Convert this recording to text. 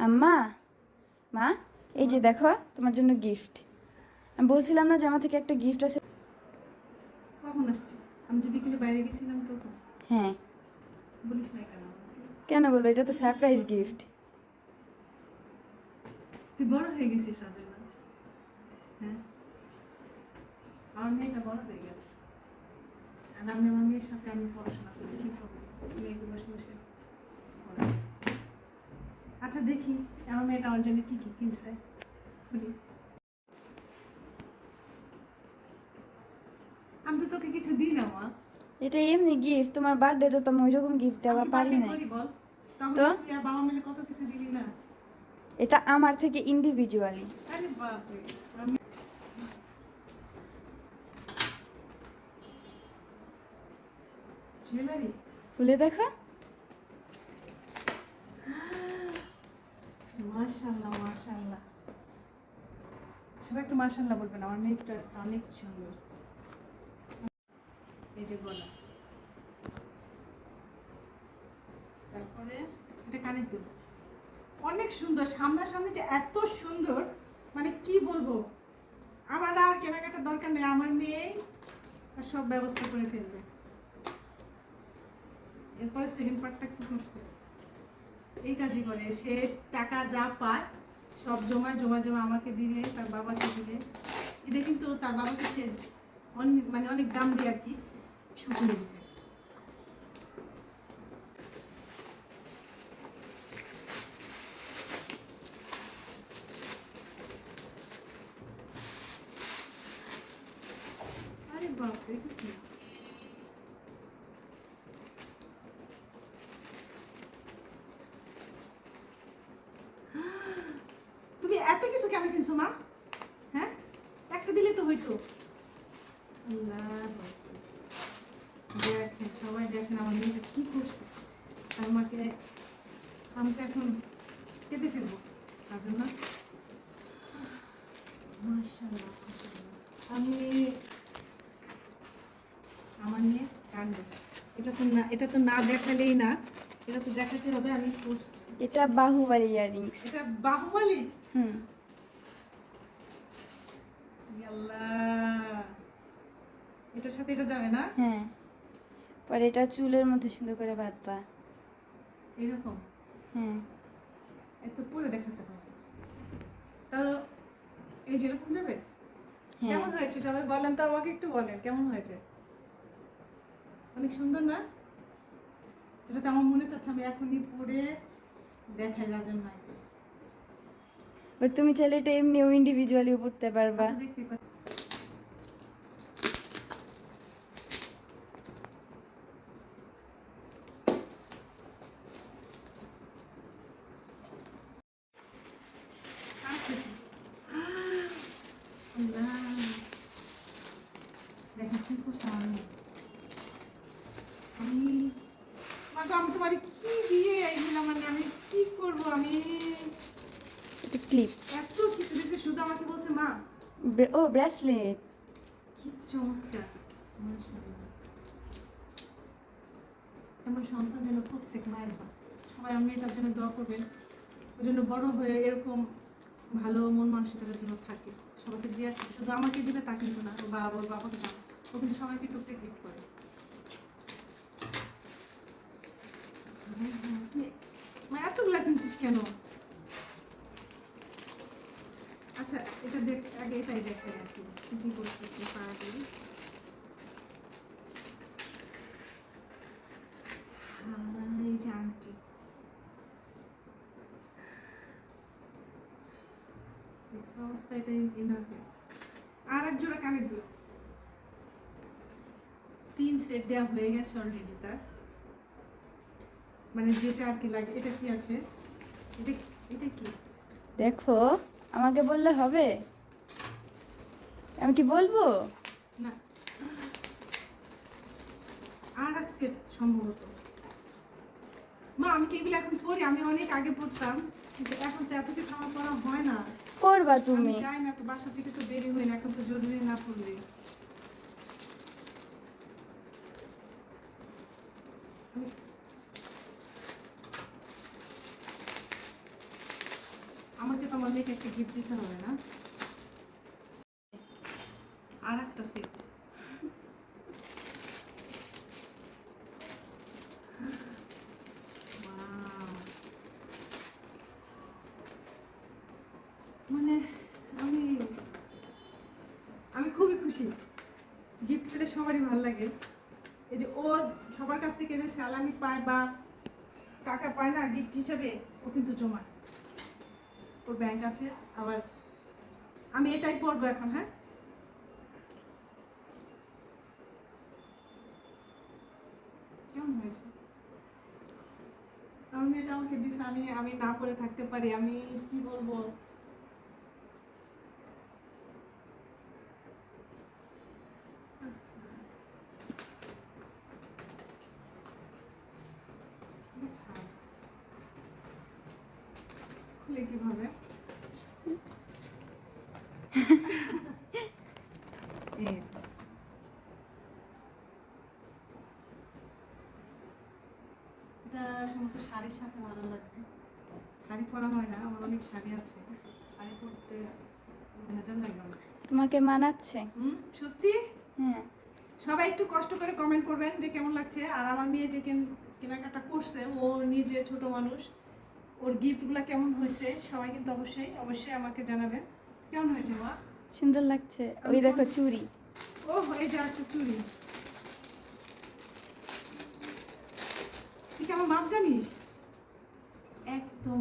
আম্মা মা এই যে দেখো তোমার জন্য গিফট আমি বলছিলাম না যে আমার থেকে একটা গিফট আছে। কখন আসছি? আমি যে বিকেলে বাইরে গেছিলাম তখন হ্যাঁ। বলিস না কেন? কেন বলব? এটা তো সারপ্রাইজ গিফট তুই বড় হয়ে গেছিস হ্যাঁ? আমার মেয়েটা বড় হয়ে গেছে। আর আমি আমার মেয়ের সাথে আমি পড়াশোনা করি কি করব? মেয়েকে বসে বসে। আচ্ছা দেখি আমার মেয়েটা আমার জন্য কি কি কিনছে। বলি। আমি তো তোকে কিছু দিই না মা। এটা এমনি গিফট তোমার বার্থডে তো তুমি ওই রকম গিফট দেওয়া পারি না তো? বাবা মিলে কত কিছু দিলি না? এটা আমার থেকে ইন্ডিভিজুয়ালি আরে বাপরে আমি জুয়েলারি? খুলে দেখো। মাশাআল্লাহ মাশাআল্লাহ। সবাই একটু মাশাআল্লাহ বলবেন, আমার অনেক সুন্দর। এই যে গলা। তারপরে এটা কানের দুল। অনেক সুন্দর, সামনাসামনি যে এত সুন্দর মানে কি বলব? আমার আর কেনাকাটার দরকার নেই, আমার মেয়ে সব ব্যবস্থা করে ফেলবে। এরপরে সেকেন্ড পার্টটা কি করছে? এই কাজই করে। সে টাকা যা পায়, সব জমা জমা জমা আমাকে দিবে, তার বাবাকে দিবে। এটা কিন্তু তার বাবাকে সে অনেক মানে অনেক দাম দিয়ে আর কি শুকিয়ে দিছে আরে বাপরে এটা কি? তুমি এত কিছু কেন কিনছো মা? হ্যাঁ? একটা দিলে তো হইতো। দেখেন সবাই দেখেন আমার মেয়েটা কি করছে। আর আমাকে আমাকে এখন কেঁদে ফেলব। তার জন্য। আমি আমার মেয়ে কান্দে এটা তো না এটা তো না দেখালেই না এটা তো দেখাতে হবে আমি এটা বাহুবালি ইয়ারিংস। এটা বাহুবলী? হুম। এটার সাথে এটা যাবে না? হ্যাঁ। পরে এটা চুলের মধ্যে সুন্দর করে বাঁধবা। এরকম? হ্যাঁ। এত পরে দেখাতে হবে। তা এই যেরকম যাবে? হ্যাঁ। কেমন হয়েছে সবাই বলেন তো আমাকে একটু বলেন কেমন হয়েছে? অনেক সুন্দর না? এটা তো আমার মনে চাচ্ছে আমি এখনই পরে দেখাই রাজন নাই আর তুমি চাইলে এটা এমনিও ইন্ডিভিজুয়ালিও পড়তে পারবা। আমার মেয়ে। আমি তোমার কি দিয়ে মানে আমি কি করব? আমি ক্লিপ এত কিছু শুধু আমাকে বলছে মা ও ব্রেসলেট কি চমৎকার এমন সন্তান যেন প্রত্যেক মায়ের হয় সবাই আমি তার জন্য দোয়া করবেন ওই জন্য বড় হয়ে এরকম ভালো মন মানসিকতার জন্য থাকে সবাইকে দিয়ে শুধু আমাকে দিবে তা কিন্তু না বাবা বাবাকে না ও কিন্তু সবাইকে টুকটে গিফট করে হ্যাঁ, হ্যাঁ, এতগুলা কিনছিস কেন আচ্ছা এটা দেখ আগে এটাই দেখতে রাখি কি কি করতেছি হ্যাঁ, এই যে আংটি অবস্থা এটাই এনাকে আর এক জোড়া কানের দুল। তিন সেট দেওয়া হয়ে গেছে অলরেডি তার। মানে যেটা আর কি লাগে এটা কি আছে? এটা এটা কি? দেখো আমাকে বললে হবে? আমি কি বলব? না। আর এক সেট সম্ভবত। মা আমি কি এগুলো এখন পড়ি? আমি অনেক আগে পড়তাম। কিন্তু এখন তো এত কিছু আমার পড়া হয় না। করবা তুমি। যাই না তো বাসা থেকে তো দেরি হয় না এখন তো জরুরি না পড়লে। আমি আমার একটা গিফট দিতে হবে না? আর একটা সেট মানে আমি আমি খুবই খুশি। গিফট পেলে সবারই ভালো লাগে। এই যে ও সবার কাছ থেকে যে স্যালামি পায় বা টাকা পায় না গিফট হিসাবে, ও কিন্তু জমায়। ওর ব্যাংক আছে আবার আমি এটাই পড়ব এখন হ্যাঁ? কেমন হয়েছে? আমার মেয়েটা আমাকে দিস আমি আমি না করে থাকতে পারি, আমি কি বলব? খুলে কীভাবে? এটা সম্ভবত শাড়ির সাথে ভালো লাগবে। শাড়ি পরা হয় না আমার অনেক শাড়ি আছে। শাড়ি পরতে ভেজাল লাগে তোমাকে মানাচ্ছে? হুম সত্যি? হ্যাঁ। সবাই একটু কষ্ট করে কমেন্ট করবেন যে কেমন লাগছে। আর আমার মেয়ে যে কেনাকাটা করছে ও নিজে ছোট মানুষ। ওর গিফটগুলো কেমন হয়েছে সবাই কিন্তু অবশ্যই অবশ্যই আমাকে জানাবেন। কেমন হয়েছে মা? সুন্দর লাগছে। ওই দেখো চুড়ি। ও এই যে একটা চুড়ি। তুই কেমন মাপ জানিস? একদম